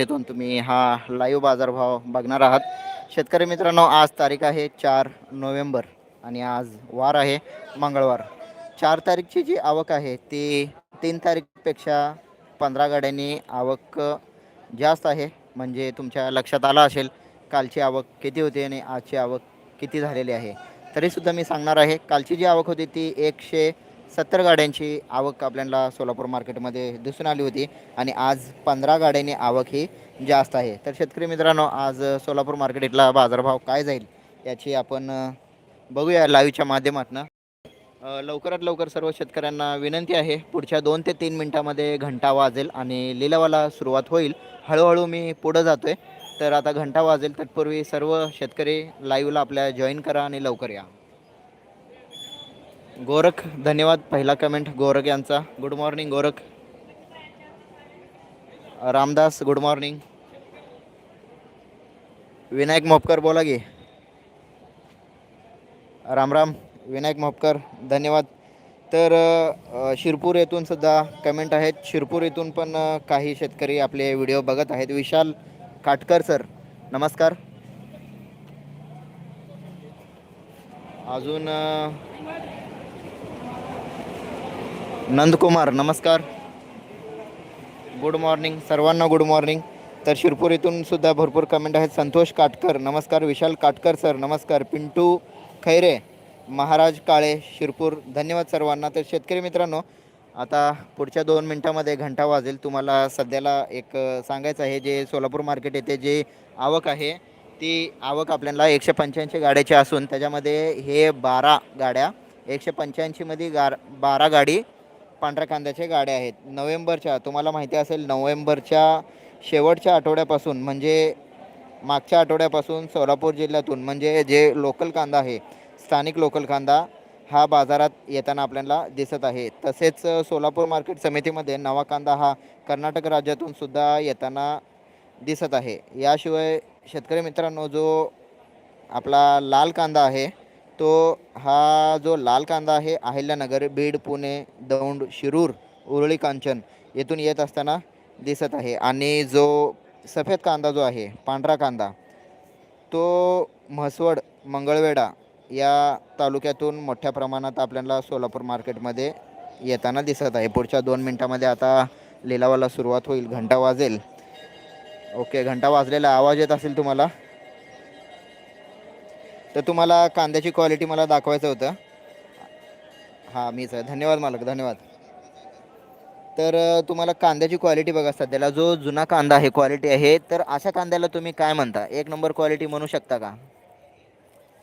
इथून तुम्ही हा लाईव्ह बाजारभाव बघणार आहात. शेतकरी मित्रांनो आज तारीख आहे चार नोव्हेंबर आणि आज वार आहे मंगळवार. चार तारीखची जी आवक आहे ती तीन तारीखपेक्षा पंधरा गाड्यांनी आवक जास्त आहे. म्हणजे तुमच्या लक्षात आलं असेल कालची आवक किती होती आणि आजची आवक किती झालेली आहे. तरीसुद्धा मी सांगणार आहे कालची जी आवक होती ती एकशे सत्तर गाड्यांची आवक आपल्याला सोलापूर मार्केटमध्ये दिसून आली होती आणि आज पंधरा गाड्यांनी आवक ही जास्त आहे. तर शेतकरी मित्रांनो आज सोलापूर मार्केटला बाजारभाव काय जाईल याची आपण बघूया लाईव्हच्या माध्यमातून. लवकरात लवकर सर्व शेतकऱ्यांना विनंती आहे पुढच्या दोन ते तीन मिनटामध्ये घंटा वाजेल आणि लिलावाला सुरुवात होईल. हळूहळू मी पुढं जातोय. तर आता घंटा वाजेल तत्पूर्वी सर्व शेतकरी लाईव्हला आपल्या जॉईन करा आणि लवकर या. गोरख धन्यवाद. पहिला कमेंट गोरख यांचा. Good morning Gorakh. Ramdas good morning Vinayak Mopkar बोला की. राम राम. विनायक मोपकर धन्यवाद. तर शिरपूर येथून सुद्धा कमेंट आहेत. शिरपूर येथून पण काही शेतकरी आपले व्हिडिओ बघत आहेत. विशाल काटकर सर नमस्कार. अजून नंदकुमार नमस्कार. गुड मॉर्निंग सर्वांना गुड मॉर्निंग तर शिरपूर इथून सुद्धा भरपूर कमेंट आहेत. संतोष काटकर नमस्कार. विशाल काटकर सर नमस्कार. पिंटू खैरे महाराज काळे शिरपूर. धन्यवाद सर्वांना. तर शेतकरी मित्रांनो आता पुढच्या दोन मिनटामध्ये घंटा वाजेल. तुम्हाला सध्याला एक सांगायचं आहे जे सोलापूर मार्केट येथे जे आवक आहे ती आवक आपल्याला एकशे पंच्याऐंशी गाड्याची असून त्याच्यामध्ये हे बारा गाड्या एकशे पंच्याऐंशीमध्ये गार बारा गाडी पांढऱ्या कांद्याच्या गाड्या आहेत. नोव्हेंबरच्या तुम्हाला माहिती असेल नोव्हेंबरच्या शेवटच्या आठवड्यापासून म्हणजे मागच्या आठवड्यापासून सोलापूर जिल्ह्यातून म्हणजे जे लोकल कांदा आहे स्थानिक लोकल कांदा हा बाजारात येताना आपल्याला दिसत आहे. तसेच सोलापूर मार्केट समितीमध्ये नवा कांदा हा कर्नाटक राज्यातून सुद्धा येताना दिसत आहे. याशिवाय शेतकरी मित्रांनो जो आपला लाल कांदा आहे तो हा जो लाल कांदा आहे अहिल्यानगर बीड पुणे दौंड शिरूर उरळी कांचन येथून येत असताना दिसत आहे. आणि जो सफेद कांदा जो आहे पांढरा कांदा तो म्हसवड मंगळवेढा या तालुक्यातून मोठ्या प्रमाणात आपल्याला सोलापूर मार्केटमध्ये येताना दिसत आहे. पुढच्या दोन मिनटामध्ये आता लिलावाला सुरुवात होईल. घंटा वाजेल. ओके घंटा वाजलेला आवाज येत असेल तुम्हाला? तर तुम्हाला कांद्याची क्वालिटी मला दाखवायचं होतं. हां मीच आहे धन्यवाद मालक धन्यवाद. तर तुम्हाला कांद्याची क्वालिटी बघा सध्याला जो जुना कांदा आहे क्वालिटी आहे तर अशा कांद्याला तुम्ही काय म्हणता? एक नंबर क्वालिटी म्हणू शकता का?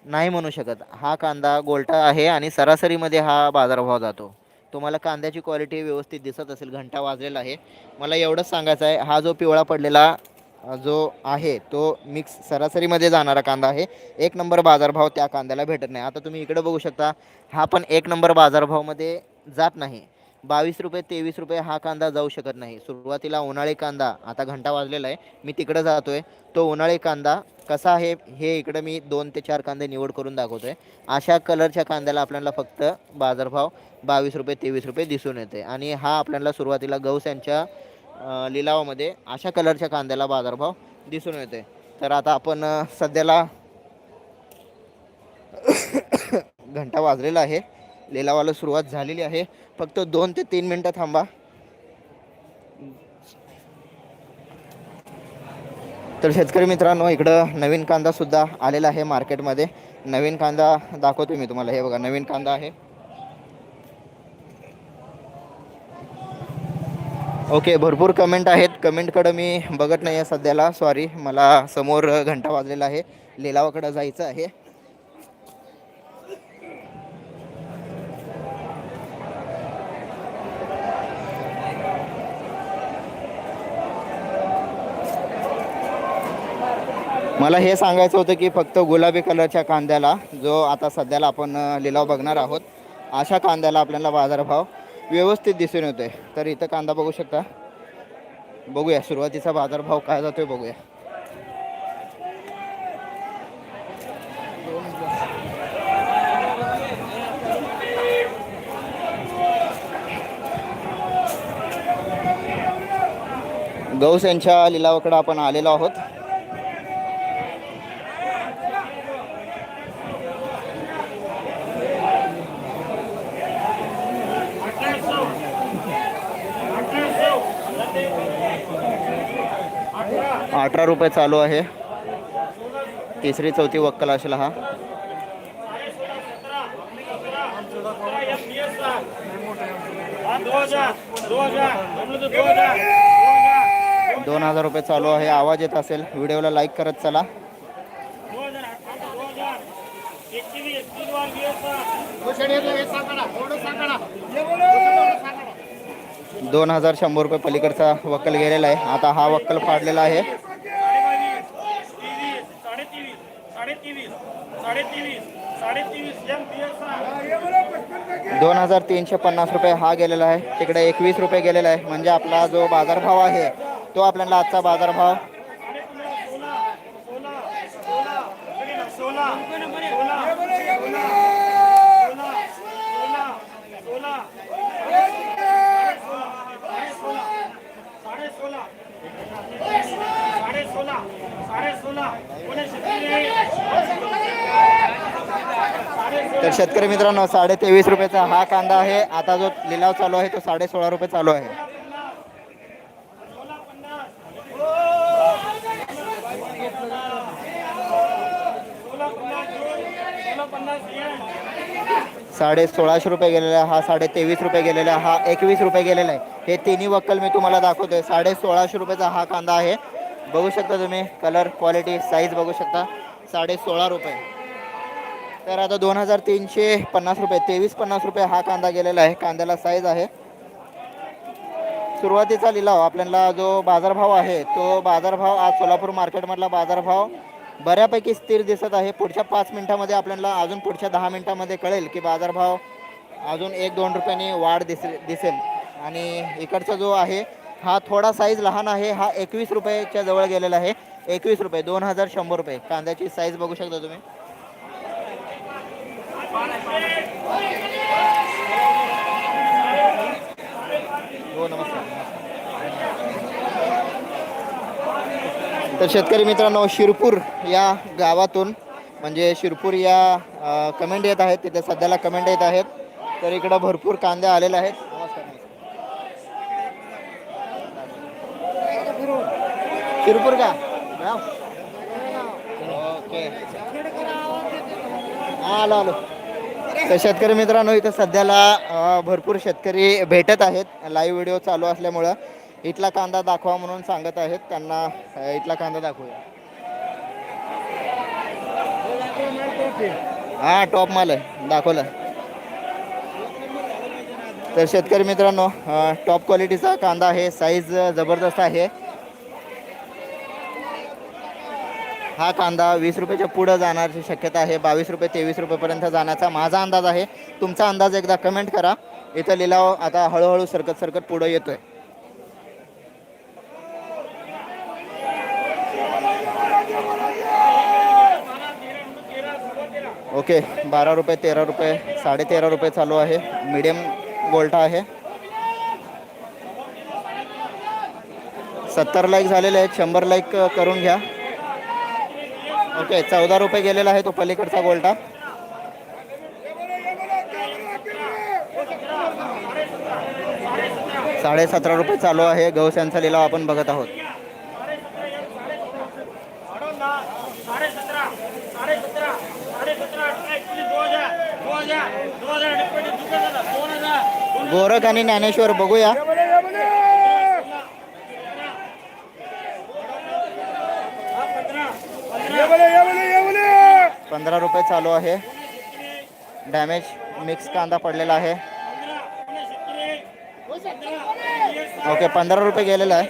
नाही म्हणू शकत. हा कांदा गोलटा आहे आणि सरासरीमध्ये हा बाजारभाव जातो. तुम्हाला कांद्याची क्वालिटी व्यवस्थित दिसत असेल घंटा वाजलेला आहे. मला एवढंच सांगायचं आहे हा जो पिवळा पडलेला जो आहे तो मिक्स सरासरीमध्ये जाणारा कांदा आहे. एक नंबर बाजारभाव त्या कांद्याला भेटत नाही. आता तुम्ही इकडे बघू शकता हा पण एक नंबर बाजारभावमध्ये जात नाही. बावीस रुपये तेवीस रुपये हा कांदा जाऊ शकत नाही. सुरुवातीला उन्हाळी कांदा आता घंटा वाजलेला आहे मी तिकडं जातो आहे तो उन्हाळी कांदा कसा आहे हे इकडं मी दोन ते चार कांदे निवड करून दाखवतो आहे अशा कलरच्या कांद्याला आपल्याला फक्त बाजारभाव बावीस रुपये तेवीस रुपये दिसून येते. आणि हा आपल्याला सुरुवातीला गौस यांच्या लिलावामध्ये अशा कलरच्या कांद्याला बाजारभाव दिसून येते तर आता आपण सध्याला घंटा वाजलेला आहे. लिलावाला सुरुवात झालेली आहे. फक्त दोन ते तीन मिनटं थांबा. तर शेतकरी मित्रांनो इकडं नवीन कांदा सुद्धा आलेला आहे मार्केटमध्ये. नवीन कांदा दाखवतो मी तुम्हाला. हे बघा नवीन कांदा आहे. ओके भरपूर कमेंट आहेत. कमेंटकडं मी बघत नाही आहे सध्याला. सॉरी मला समोर घंटा वाजलेला आहे. लिलावाकडं जायचं आहे. मला हे सांगायचं होतं की फक्त गुलाबी कलरच्या कांद्याला जो आता सध्याला आपण लिलाव बघणार आहोत अशा कांद्याला आपल्याला बाजारभाव व्यवस्थित दिसून येतोय. तर इथं कांदा बघू शकता. बघूया सुरुवातीचा बाजारभाव काय जातोय बघूया. गौस यांच्या लिलावाकडं आपण आलेलो आहोत. अठरा रुपये चालू आहे. तिसरी चौथी वक्कल असेल हा. दोन हजार रुपये चालू आहे. आवाज येत असेल. व्हिडिओला लाईक करत चला. दोन हजार शंभर रुपये पलीकडचा वक्कल गेलेला आहे. आता हा वक्कल फाडलेला आहे. दोन हजार तीनशे पन्नास रुपये हा गेलेला आहे तिकडे एकवीस रुपये गेलेला आहे म्हणजे आपला जो बाजारभाव आहे तो आपल्याला आजचा बाजारभाव तर शेतकरी मित्रांनो साडे तेवीस रुपयाचा हा कांदा आहे. आता जो लिलाव चालू आहे तो साडे सोळा रुपये चालू आहे. साडे सोळाशे रुपये गेलेला हा साडे तेवीस रुपये गेलेला हा एकवीस रुपये गेलेला आहे. हे तिन्ही वक्कल मी तुम्हाला दाखवतोय. साडे सोळाशे रुपयाचा हा कांदा आहे. बघू शकता तुम्ही कलर क्वालिटी साईज बघू शकता. साडे सोळा रुपये. तर आता दोन हजार तीनशे पन्नास रुपये तेवीस पन्नास रुपये हा कांदा गेलेला आहे. कांद्याला साईज आहे. सुरुवातीचा लिलाव आपल्याला जो बाजारभाव आहे तो बाजारभाव आज सोलापूर मार्केटमधला बाजारभाव बऱ्यापैकी स्थिर दिसत आहे. पुढच्या पाच मिनिटामध्ये आपल्याला अजून पुढच्या दहा मिनिटामध्ये कळेल की बाजारभाव अजून एक दोन रुपयांनी वाढ दिसेल दिसेल. आणि इकडचा जो आहे हा थोडा साईज लहान आहे. हा एकवीस रुपयाच्या जवळ गेलेला आहे. एकवीस रुपये दोन हजार शंभर रुपये. कांद्याची साईज बघू शकता तुम्ही. हो नमस्कार. तर शेतकरी मित्रांनो शिरपूर या गावातून म्हणजे शिरपूर या कमेंट येत आहेत. तिथे सध्याला कमेंट येत आहेत. तर इकडं भरपूर कांदे आलेले आहेत. शिरपूर का? ओके. आलो आलो. तर शेतकरी मित्रांनो इथं सध्याला भरपूर शेतकरी भेटत आहेत. लाईव्ह व्हिडिओ चालू असल्यामुळं इथला कांदा दाखवा म्हणून सांगत आहेत. त्यांना इथला कांदा दाखवूया. हा टॉप माल आहे. दाखवलं. तर शेतकरी मित्रांनो टॉप क्वालिटीचा कांदा आहे. साईज जबरदस्त आहे. हा कांदा वीस रुपयाच्या पुढं जाण्याची शक्यता आहे. बावीस रुपये तेवीस रुपयेपर्यंत जाण्याचा माझा अंदाज आहे. तुमचा अंदाज एकदा कमेंट करा. इथं लिलाव आता हळूहळू सरकत सरकत पुढं येतोय. ओके बारा रुपये तेरा रुपये साडे तेरा रुपये चालू आहे. मीडियम गोल्टा आहे. सत्तर लाईक झालेले आहेत. शंभर लाईक करून घ्या. ओके चौदा रुपये गेलेला आहे तो पलीकडचा गोल्टा साडे सतरा रुपये चालू आहे गौस यांचा लिलाव आपण बघत आहोत. गोरख आणि ज्ञानेश्वर बघूया. पंधरा रुपये चालू आहे. डॅमेज मिक्स कांदा पडलेला आहे. ओके पंधरा रुपये गेलेला आहे.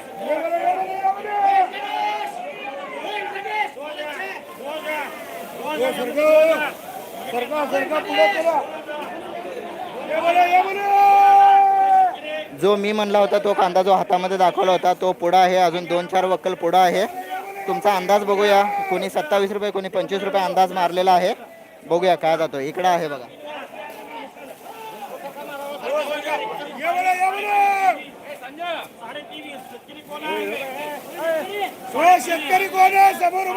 जो मी म्हणला होता तो कांदा जो हातामध्ये दाखवला होता तो पुढा आहे. अजून दोन चार वक्कल पुढा आहे. तुमचा अंदाज बघूया. कोणी सत्तावीस रुपये कोणी पंचवीस रुपये अंदाज मारलेला आहे. बघूया काय जातो. इकडं आहे बघा. ये बोले ये बोले सोळा शेतकरी कोण आहे? समोर.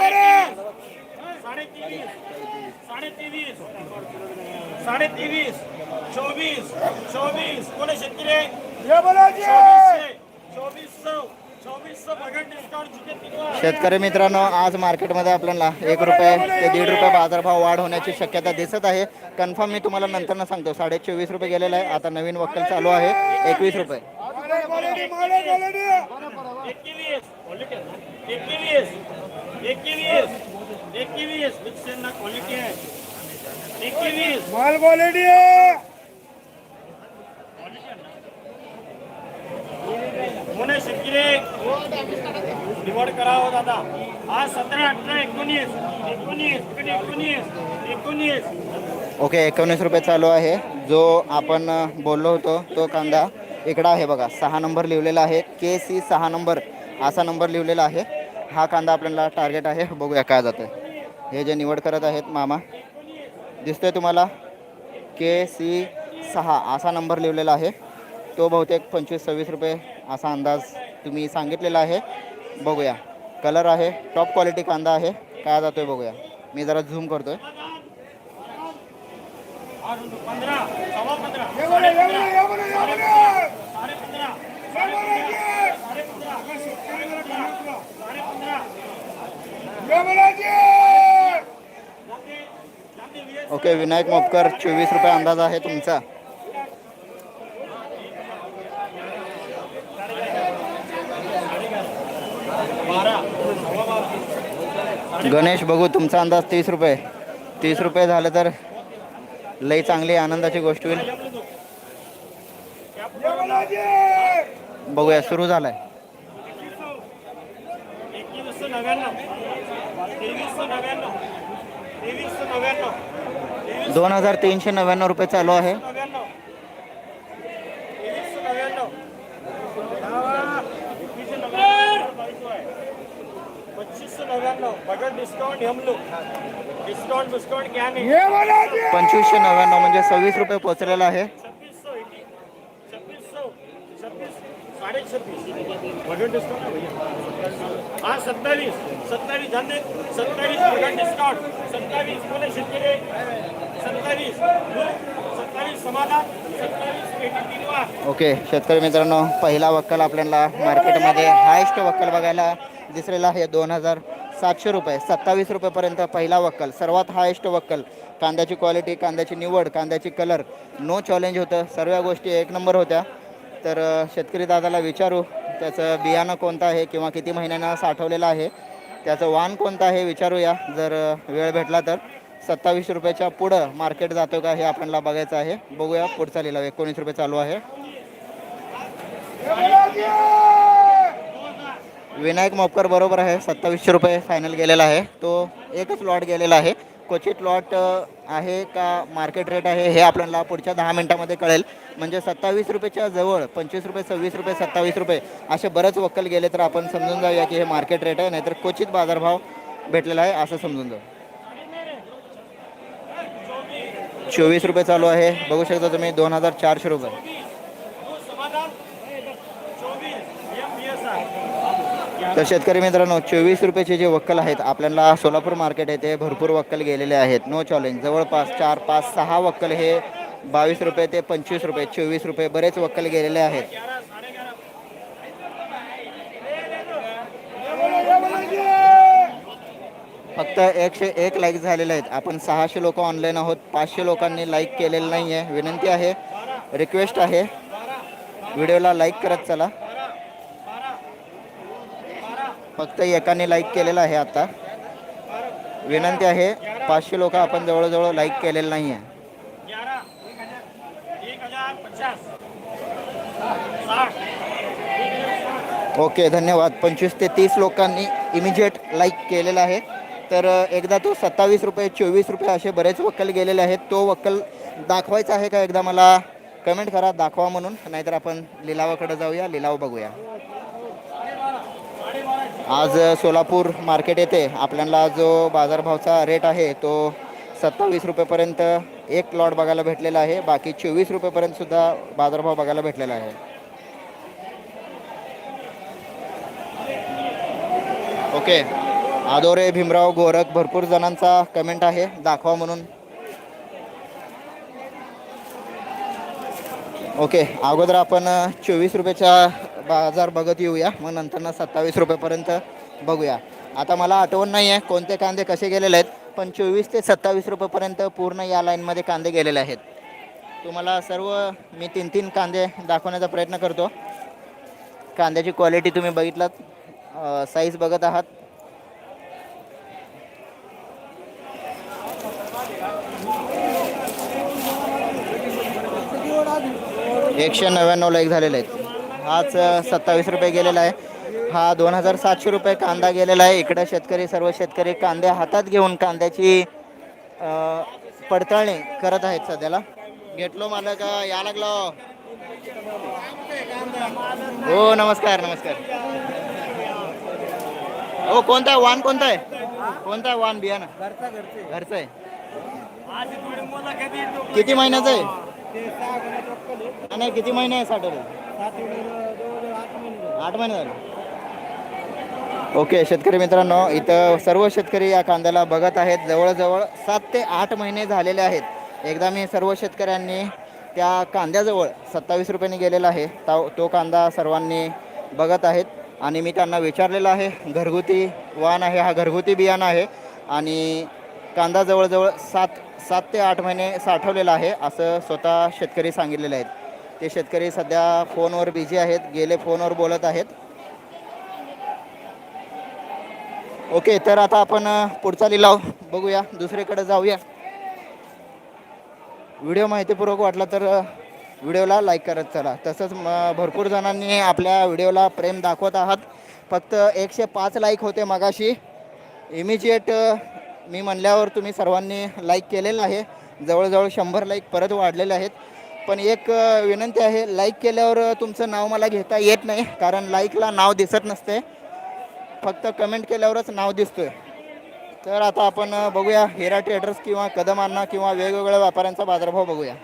साडे तेवीस चोवीस चोवीस. कोणी शेतकरी? चोवीस शेतकरी मित्रांनो आज मार्केटमध्ये आपल्याला एक रुपये ते दीड रुपये बाजारभाव वाढ होण्याची शक्यता दिसत आहे. कन्फर्म मी तुम्हाला नंतर सांगतो. साडे चोवीस रुपये गेलेला आहे. आता नवीन वक्कल चालू आहे. एकवीस रुपये. मालक बोलायचे, मालक बोलायचे. एकवीस एकवीस एकवीस एकवीस मिक्सरना क्वालिटी आहे एकवीस निवड करावं दादा. आज सतरा अठरा एकोणीस एकोणीस एकोणीस एकोणीस. ओके एकोणीस रुपये चालू आहे. जो आपण बोललो होतो तो कांदा इकडं आहे बघा. सहा नंबर लिहिलेला आहे. के सी सहा नंबर असा नंबर लिहिलेला आहे. हा कांदा आपल्याला टार्गेट आहे. बघूया काय जातं हे जे निवड करत आहेत मामा दिसतोय तुम्हाला? के सी सहा असा नंबर लिहिलेला आहे. तो बहुतेक पंचवीस सव्वीस रुपये असा अंदाज तुम्ही सांगितलेला आहे. बघूया. कलर आहे. टॉप क्वालिटी कांदा आहे. काय जातो आहे बघूया. मी जरा झूम करतो ओके विनायक मोपकर चोवीस रुपये अंदाज आहे तुमचा. गणेश बघू तुमचा अंदाज तीस रुपये. तीस रुपये झालं तर लई चांगली आनंदाची गोष्ट होईल. बघूया सुरू झालाय. दोन हजार तीनशे नव्याण्णव रुपये चालू आहे. नव्याण्णव. डिस्काउंट डिस्काउंट डिस्काउंट क्या नाही. हे बोलायचे. पंचवीसशे नव्याण्णव म्हणजे सव्वीस रुपये पोचलेला आहे. छब्बीस सौ एटी छब्बीस सौ छब्बीस साढ़े छब्बीस बगन डिस्काउंट है भैया हाँ सत्तावीस सत्तावीस सत्तावीस डिस्काउंट सत्तावीस. बोले शेतकरी. सत्तावीस. सत्तावीस समाधान. सत्तावीस ओके शेतकरी मित्रांनो पहिला वक्कल आपल्याला मार्केटमध्ये हायस्ट वक्कल बघायला दिसलेला आहे. दोन हजार सातशे रुपये सत्तावीस रुपयेपर्यंत पहिला वक्कल सर्वात हायेस्ट वक्कल. कांद्याची क्वालिटी कांद्याची निवड कांद्याची कलर नो चॅलेंज होतं. सर्व गोष्टी एक नंबर होत्या. तर शेतकरी दादाला विचारू त्याचं बियाणं कोणतं आहे किंवा किती महिन्यानं साठवलेलं आहे. त्याचं वाण कोणतं आहे विचारूया. जर वेळ भेटला तर. सत्तावीस रुपयाच्या पुढं मार्केट जातो का हे आपल्याला बघायचं आहे. बघूया पुढचा लिलाव. एकोणीस रुपये चालू आहे. विनायक मोपकर बरोबर आहे. सत्तावीसशे रुपये फायनल गेलेला आहे. तो एकच लॉट गेलेला आहे. क्वचित लॉट आहे का मार्केट रेट आहे हे आपल्याला पुढच्या दहा मिनटामध्ये कळेल. म्हणजे सत्तावीस रुपयेच्या जवळ पंचवीस रुपये सव्वीस रुपये सत्तावीस रुपये असे बरेच वक्कल गेले तर आपण समजून जाऊया की हे मार्केट रेट आहे. नाहीतर क्वचित बाजारभाव भेटलेला आहे असं समजून जाऊ. चोवीस रुपये चालू आहे. बघू शकता तुम्ही दोन हजार चारशे रुपये. तर शेतकरी मित्रांनो चोवीस रुपयाचे जे वक्कल आहेत आपल्याला सोलापूर मार्केट येथे भरपूर वक्कल गेलेले आहेत. नो चॅलेंज जवळपास चार पाच सहा वक्कल हे बावीस रुपये ते पंचवीस रुपये चोवीस रुपये बरेच वक्कल गेलेले आहेत ग्यारह साढ़े ग्यारह हे बोला, हे बोलायचे. फक्त एकशे एक लाईक झालेले आहेत. आपण सहाशे लोक ऑनलाईन आहोत. पाचशे लोकांनी लाईक केलेलं नाही आहे विनंती आहे. रिक्वेस्ट आहे. व्हिडिओला लाईक करत चला. फक्त एकाने लाईक केलेलं आहे आता. विनंती आहे पाचशे लोक आपण जवळजवळ लाईक केलेलं नाही आहे ओके धन्यवाद. पंचवीस ते तीस लोकांनी इमिजिएट लाईक केलेलं आहे. तर एकदा तो सत्तावीस रुपये चोवीस रुपये असे बरेच वक्कल गेलेले आहेत. तो वक्कल दाखवायचा आहे का एकदा मला? कमेंट करा दाखवा म्हणून. नाहीतर आपण लिलावाकडे जाऊया लिलाव बघूया. आज सोलापूर मार्केट येथे आपल्याला जो बाजारभावचा रेट आहे तो सत्तावीस रुपयेपर्यंत एक लॉट बघायला भेटलेला आहे. बाकी चोवीस रुपयेपर्यंत सुद्धा बाजारभाव बघायला भेटलेला आहे. ओके. आदोरे भीमराव गोरख भरपूर जणांचा कमेंट आहे. दाखवा म्हणून. ओके अगोदर आपण चोवीस रुपयाचा बाजार बघत येऊया. मग नंतर सत्तावीस रुपयापर्यंत बघूया. आता मला आठवण नाही आहे कोणते कांदे कसे गेलेले आहेत पण चोवीस ते सत्तावीस रुपयापर्यंत पूर्ण या लाईनमध्ये कांदे गेलेले आहेत. तुम्हाला सर्व मी तीन तीन कांदे दाखवण्याचा प्रयत्न करतो. कांद्याची क्वालिटी तुम्ही बघितलात साईज बघत आहात. एकशे नव्याण्णवला एक झालेले आहेत हाच सत्तावीस रुपये गेलेला आहे. हा दोन हजार सातशे रुपये कांदा गेलेला आहे. इकडं शेतकरी सर्व शेतकरी कांदे हातात घेऊन कांद्याची पडताळणी करत आहेत सध्याला. घेतलो मालक या लागलो. हो नमस्कार नमस्कार. हो कोणता आहे? वाण कोणता आहे? कोणता आहे? वाण बियाणं? घरचा घरचं आहे. आज किती महिन्याचं आहे? नाही किती महिने आहे साठवलं. आठ महिने झाले. ओके शेतकरी मित्रांनो इथं सर्व शेतकरी या कांद्याला बघत आहेत. जवळजवळ सात ते आठ महिने झालेले आहेत. एकदा मी सर्व शेतकऱ्यांनी त्या कांद्याजवळ सत्तावीस रुपयांनी गेलेला आहे. तो तो कांदा सर्वांनी बघत आहेत. आणि मी त्यांना विचारलेलं आहे घरगुती वाण आहे हा घरगुती बियाणं आहे. आणि कांदा जवळजवळ सात सात ते आठ महिने साठवलेला आहे असं स्वतः शेतकरी सांगितलेले आहेत. ते शेतकरी सध्या फोनवर बिझी आहेत गेले फोनवर बोलत आहेत. ओके तर आता आपण पुढचा लिलाव बघूया दुसरीकडे जाऊया. व्हिडिओ माहितीपूर्वक वाटला तर व्हिडिओला लाईक करत चला. तसंच भरपूर जणांनी आपल्या व्हिडिओला प्रेम दाखवत आहात. फक्त एकशे पाच लाईक होते मगाशी. इमिजिएट मी म्हणल्यावर तुम्ही सर्वांनी लाईक केलेलं आहे. जवळजवळ शंभर लाईक परत वाढलेले आहेत. पण एक विनंती आहे लाईक केल्यावर तुमचं नाव मला घेता येत नाही. कारण लाईकला नाव दिसत नसते. फक्त कमेंट केल्यावरच नाव दिसतोय. तर आता आपण बघूया. हिरा ट्रेडर्स किंवा कदमांना किंवा वेगवेगळ्या व्यापाऱ्यांचा बाजारभाव बघूया.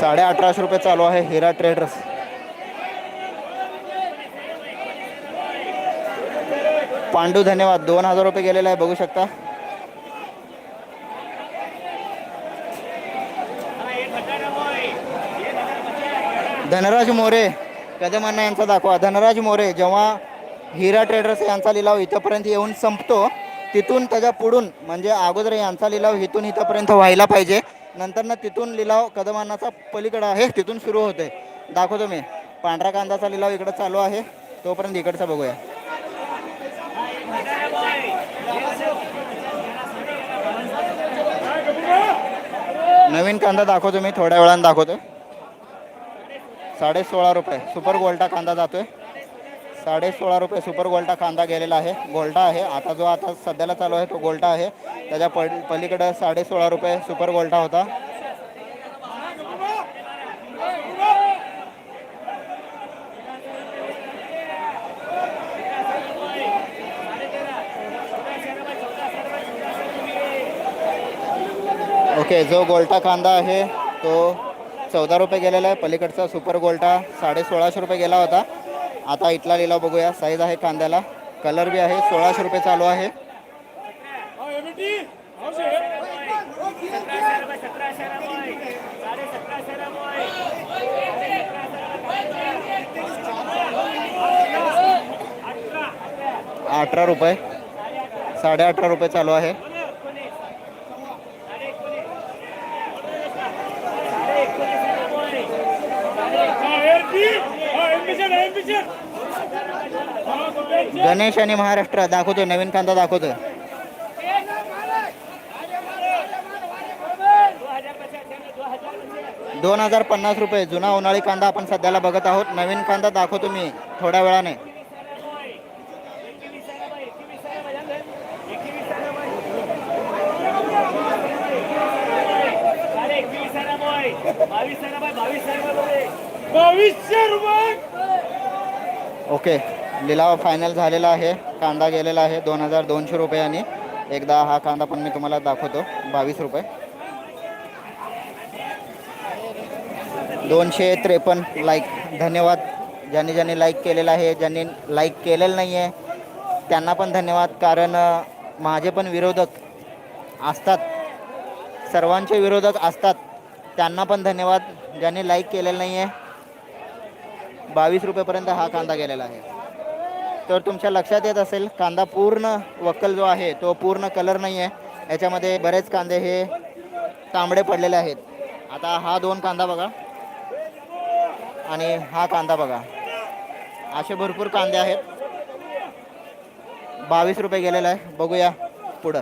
साडे अठराशे रुपये चालू आहे हिरा ट्रेडर्स पांडू धन्यवाद. दोन हजार रुपये गेलेला आहे बघू शकता. धनराज मोरे कदमांना यांचा दाखवा. धनराज मोरे जेव्हा हिरा ट्रेडर्स यांचा लिलाव इथंपर्यंत येऊन संपतो तिथून त्याच्या पुढून म्हणजे अगोदर यांचा लिलाव इथून इथंपर्यंत व्हायला पाहिजे. नंतर ना तिथून लिलाव कदमांनाचा पलीकडं आहे तिथून सुरू होते दाखवतो मी. पांढरा कांदाचा लिलाव इकडं चालू आहे. तोपर्यंत इकडचा बघूया. नवीन कांदा दाखवतो मी थोड्या वेळानं दाखवतो साडे सोळा रुपये सुपर गोल्टा कांदा जातोय. साडे सोळा रुपये सुपर गोल्टा कांदा गेलेला आहे गोल्टा आहे. आता जो आता सध्याला चालू आहे तो गोल्टा आहे. त्याच्या पल पलीकडं साडे सोळा रुपये सुपर गोल्टा होता. ओके जो गोल्टा कांदा आहे तो चौदा रुपये गेलेला आहे. पलीकडचा सुपर गोल्टा साडे सोळाशे रुपये गेला होता. आता इथला लिलाव बघूया. साईज आहे कांद्याला. कलर बी आहे. सोळाशे रुपये चालू आहे. अठरा रुपये. साडे अठरा रुपये चालू आहे. गणेश आणि महाराष्ट्र दाखवतोय नवीन कांदा दाखवतोय. दोन हजार पन्नास रुपये जुना उन्हाळी कांदा आपण सध्याला बघत आहोत. नवीन कांदा दाखवतो मी थोड्या वेळाने. ओके. लिलाव फायनल झालेला आहे. कांदा गेलेला आहे दोन हजार दोनशे रुपयांनी. एकदा हा कांदा पण मी तुम्हाला दाखवतो. बावीस रुपये. दोनशे त्रेपन्न लाईक धन्यवाद. ज्यांनी ज्यांनी लाईक केलेलं आहे ज्यांनी लाईक केलेलं नाही आहे त्यांना पण धन्यवाद. कारण माझे पण विरोधक असतात. सर्वांचे विरोधक असतात. त्यांना पण धन्यवाद. ज्यांनी लाईक केलेलं नाही आहे बावीस रुपयेपर्यंत हा कांदा गेलेला आहे. तर तुमच्या लक्षात येत असेल कांदा पूर्ण वक्कल जो आहे तो पूर्ण कलर नाही आहे याच्यामध्ये बरेच कांदे हे तांबडे पडलेले आहेत. आता हा दोन कांदा बघा. आणि हा कांदा बघा. असे भरपूर कांदे आहेत. बावीस रुपये गेलेला आहे. बघूया पुढं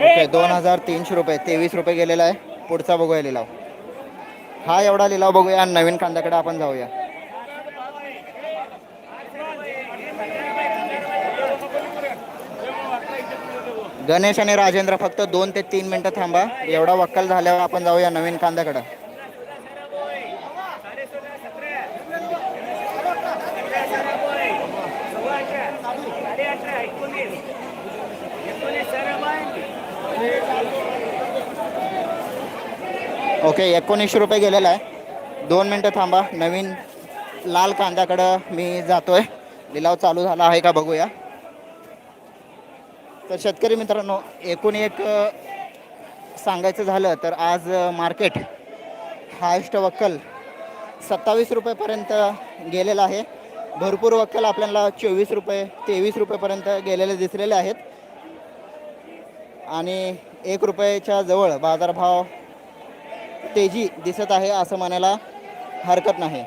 ओके दोन हजार तीनशे रुपये तेवीस रुपये गेलेला आहे. पुढचा बघूया लिलाव. हा एवढा लिलाव बघूया. आणि नवीन कांद्याकडे आपण जाऊया. गणेश आणि राजेंद्र फक्त दोन ते तीन मिनटं थांबा. एवढा वक्कल झाल्यावर आपण जाऊया नवीन कांद्याकडं ओके एकोणीसशे रुपये गेलेला आहे. दोन मिनटं थांबा. नवीन लाल कांद्याकडं मी जातो आहे लिलाव चालू झाला आहे का बघूया. तर शेतकरी मित्रांनो एकूण एक सांगायचं झालं तर आज मार्केट हायस्ट वक्कल सत्तावीस रुपयेपर्यंत गेलेलं आहे. भरपूर वक्कल आपल्याला चोवीस रुपये तेवीस रुपयेपर्यंत गेलेले दिसलेले आहेत. आणि एक रुपयाच्या जवळ बाजारभाव तेजी दिसत आहे असं म्हणायला हरकत नाही.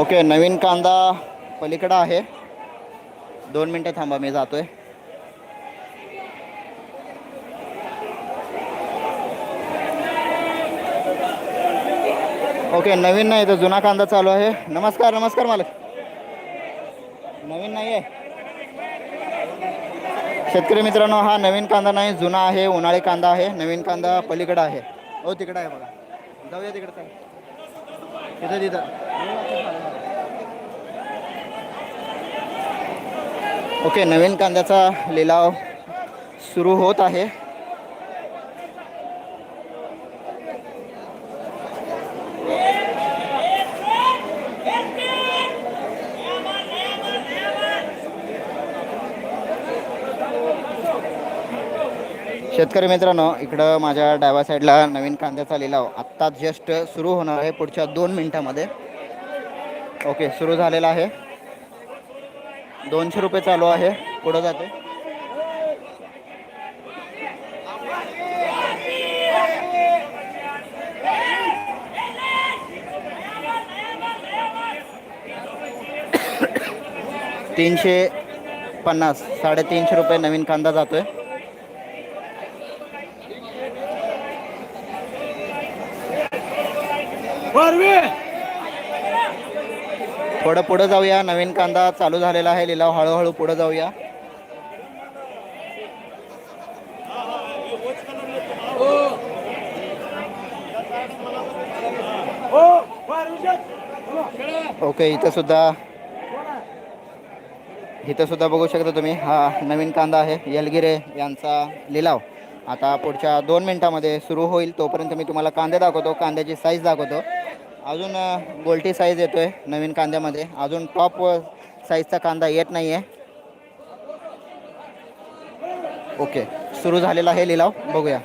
ओके नवीन कांदा पलीकडं आहे. दोन मिनटं थांबा मी जातोय. ओके नवीन नाही तर जुना कांदा चालू आहे. नमस्कार नमस्कार मालक. नवीन नाही आहे शेतकरी मित्रांनो हा नवीन कांदा नाही जुना आहे उन्हाळी कांदा आहे नवीन कांदा पलीकडं आहे. हो तिकडं आहे बघा. जाऊया तिकडं तिथं तिथं. ओके नवीन कांद्याचा लिलाव सुरू होत आहे. शेतकरी मित्रांनो इकडं माझ्या डाव्या साईडला नवीन कांद्याचा लिलाव आत्ता जस्ट सुरू होणार आहे पुढच्या दोन मिनिटामध्ये. ओके सुरू झालेला आहे. दोनशे रुपये चालू आहे. पुढं जाते. तीनशे पन्नास साडेतीनशे रुपये नवीन कांदा जातोय. थोडं पुढं जाऊया. नवीन कांदा चालू झालेला आहे. लिलाव हळूहळू पुढं जाऊया. ओके इथं सुद्धा इथं सुद्धा बघू शकता तुम्ही. हा नवीन कांदा आहे. यलगिरे यांचा लिलाव. आता पुढच्या दोन मिनिटामध्ये सुरू होईल. तोपर्यंत मी तुम्हाला कांदे दाखवतो. कांद्याची साईज दाखवतो. अजून गोल्टी गोलटी साईज येतोय नवीन कांद्यामध्ये. अजून टॉप साईजचा कांदा येत नाही आहे ओके सुरू झालेला आहे लिलाव. बघूया.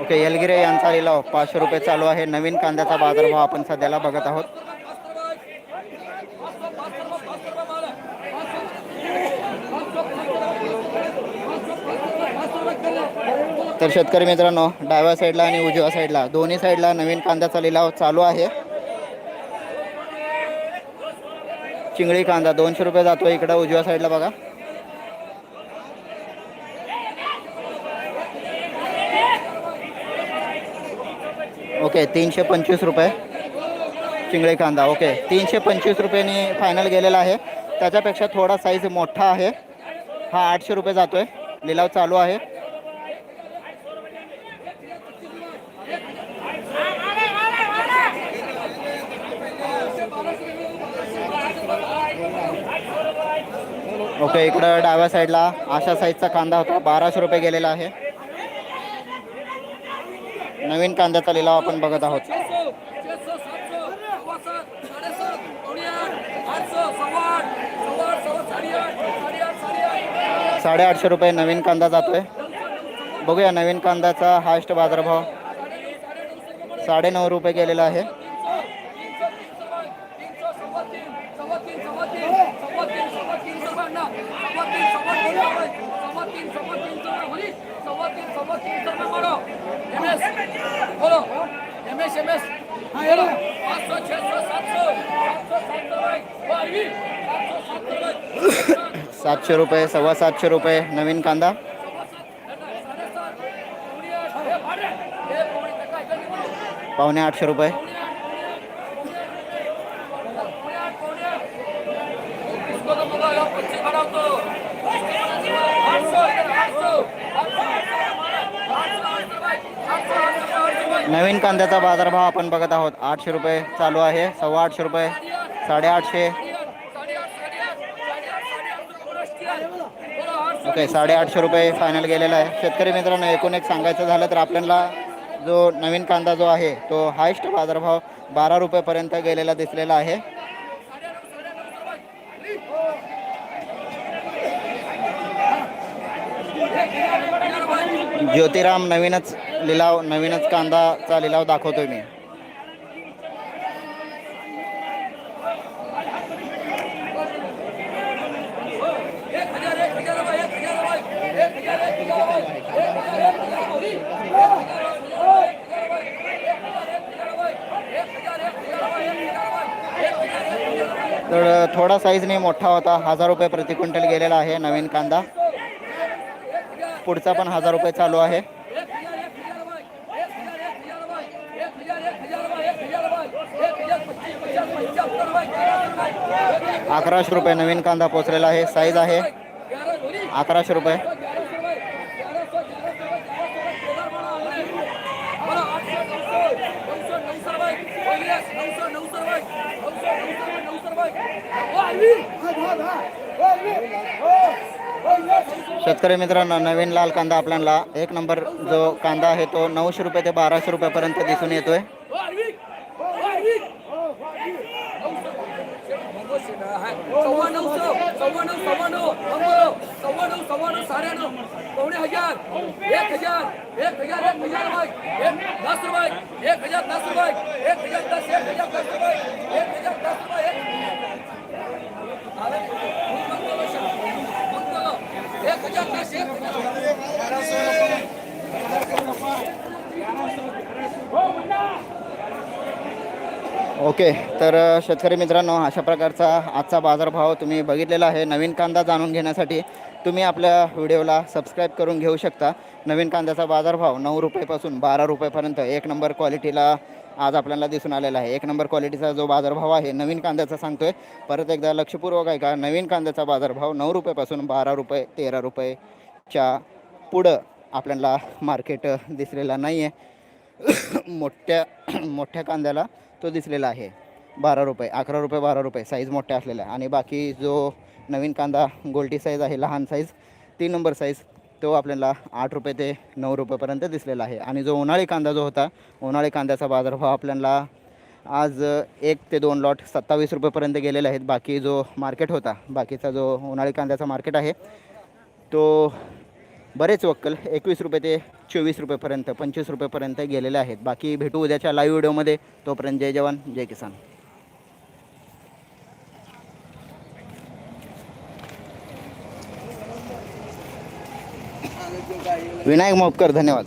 ओके यलगिरे यांचा लिलाव पाचशे रुपये चालू आहे. नवीन कांद्याचा बाजारभाव आपण सध्याला बघत आहोत. तर शेतकरी मित्रांनो डाव्या साईडला आणि उजव्या साईडला दोन्ही साईडला नवीन कांद्याचा लिलाव चालू आहे. चिंगळी कांदा दोनशे रुपये जातो इकडं उजव्या साईडला बघा. ओके तीनशे पंचवीस रुपये. चिंगळी कांदा ओके तीनशे पंचवीस रुपयांनी फायनल गेलेला आहे. त्याच्यापेक्षा थोडा साईज मोठा आहे. हा आठशे रुपये जातो आहे लिलाव चालू आहे. ओके इकडं डाव्या साईडला अशा साईजचा कांदा होता. बाराशे रुपये गेलेला आहे. नवीन कांद्याचा लिलाव आपण बघत आहोत. साडेआठशे रुपये नवीन कांदा जातोय. बघूया नवीन कांद्याचा हायस्ट बाजारभाव साडेनऊ रुपये गेलेला आहे तीनशो सव्वा तीन सव्वा तीन सव्वा तीन सव्वा तीन सव्वा तीन सव्वा अण्णा सव्वा तीन सव्वा तीन सव्वा तीन सव्वा तीन सव्वा होली सव्वा तीन सव्वा तीन सव्वा मारो एम एस बोलो एम एस एम एस बोलो पाचशो छेसो सातशो सातशो सातशो बाई बाई सातशो सातशो बाई सातशे रुपये सव्वा सातशे रुपये नवीन कांदा. पावणे आठशे रुपये. नवीन कांद्याचा बाजारभाव आपण बघत आहोत. आठशे रुपये चालू आहे सव्वा आठशे रुपये साडेआठशे. ओके साडेआठशे रुपये फायनल गेलेला आहे. शेतकरी मित्रांनो एकूण एक सांगायचं झालं तर आपल्याला जो नवीन कांदा जो आहे तो हायस्ट बाजारभाव बारा रुपयेपर्यंत गेलेला दिसलेला आहे. ज्योतिराम नवीनच लिलाव नवीनच कांदाचा लिलाव दाखवतोय मी एक हजार एक हजार भाई एक हजार भाई एक हजार एक हजार भाई एक हजार एक हजार भाई एक हजार एक हजार भाई एक हजार एक हजार भाई एक हजार एक हजार भाई एक हजार भाई एक हजार एक हजार भाई तर थोडा साईजने मोठा होता. हजार रुपये प्रति क्विंटल गेलेला आहे नवीन कांदा. पुढचा पण हजार रुपये चालू आहे. अकराशे रुपये नवीन कांदा पोचलेला आहे. साईज आहे. अकराशे रुपये ग्यारह सौ भाई ग्यारह सौ ग्यारह सौ भाई ग्यारह सौ भाई तेरह बड़ा हमने बड़ा आठ सौ नौ सौ नौ सौ नौ सौ भाई ओलियस नौ सौ नौ सौ भाई नौ सौ नौ सौ भाई नौ सौ भाई ओ आलवी शेतकरी मित्रांनो नवीन लाल कांदा आपल्याला एक नंबर जो कांदा आहे तो नऊशे रुपये ते बाराशे रुपयापर्यंत दिसून येतोय ओके तर शेतकरी मित्रांनो अशा प्रकारचा आजचा बाजारभाव तुम्ही बघितलेला आहे. नवीन कांदा जाणून घेण्यासाठी तुम्ही आपल्या व्हिडिओला सबस्क्राईब करून घेऊ शकता. नवीन कांद्याचा बाजारभाव नऊ रुपयेपासून बारा रुपयेपर्यंत एक नंबर क्वालिटीला आज आपल्याला दिसून आलेला आहे. एक नंबर क्वालिटीचा जो बाजारभाव आहे नवीन कांद्याचा सांगतोय. परत एकदा लक्षपूर्वक आहे का नवीन कांद्याचा बाजारभाव नऊ रुपयेपासून बारा रुपये तेरा रुपयेच्या पुढं आपल्याला मार्केट दिसलेला नाही आहे मोठ्या मोठ्या कांद्याला तो दिसलेला आहे. बारा रुपये अकरा रुपये बारा रुपये साईज मोठ्या असलेला आहे. आणि बाकी जो नवीन कांदा गोल्टी साईज आहे लहान साईज तीन नंबर साईज तो आपल्याला आठ रुपये ते नऊ रुपयेपर्यंत दिसलेला आहे. आणि जो उन्हाळी कांदा जो होता उन्हाळी कांद्याचा बाजारभाव आपल्याला आज एक ते दोन लॉट सत्तावीस रुपयेपर्यंत गेलेले आहेत. बाकी जो मार्केट होता बाकीचा जो उन्हाळी कांद्याचा मार्केट आहे तो बरेच वक्कल एकवीस रुपये ते चोवीस रुपयेपर्यंत पंचवीस रुपयेपर्यंत गेलेले आहेत. बाकी भेटू उद्याच्या लाईव्ह व्हिडिओमध्ये तोपर्यंत जय जवान जय किसान. विनायक मोपकर धन्यवाद.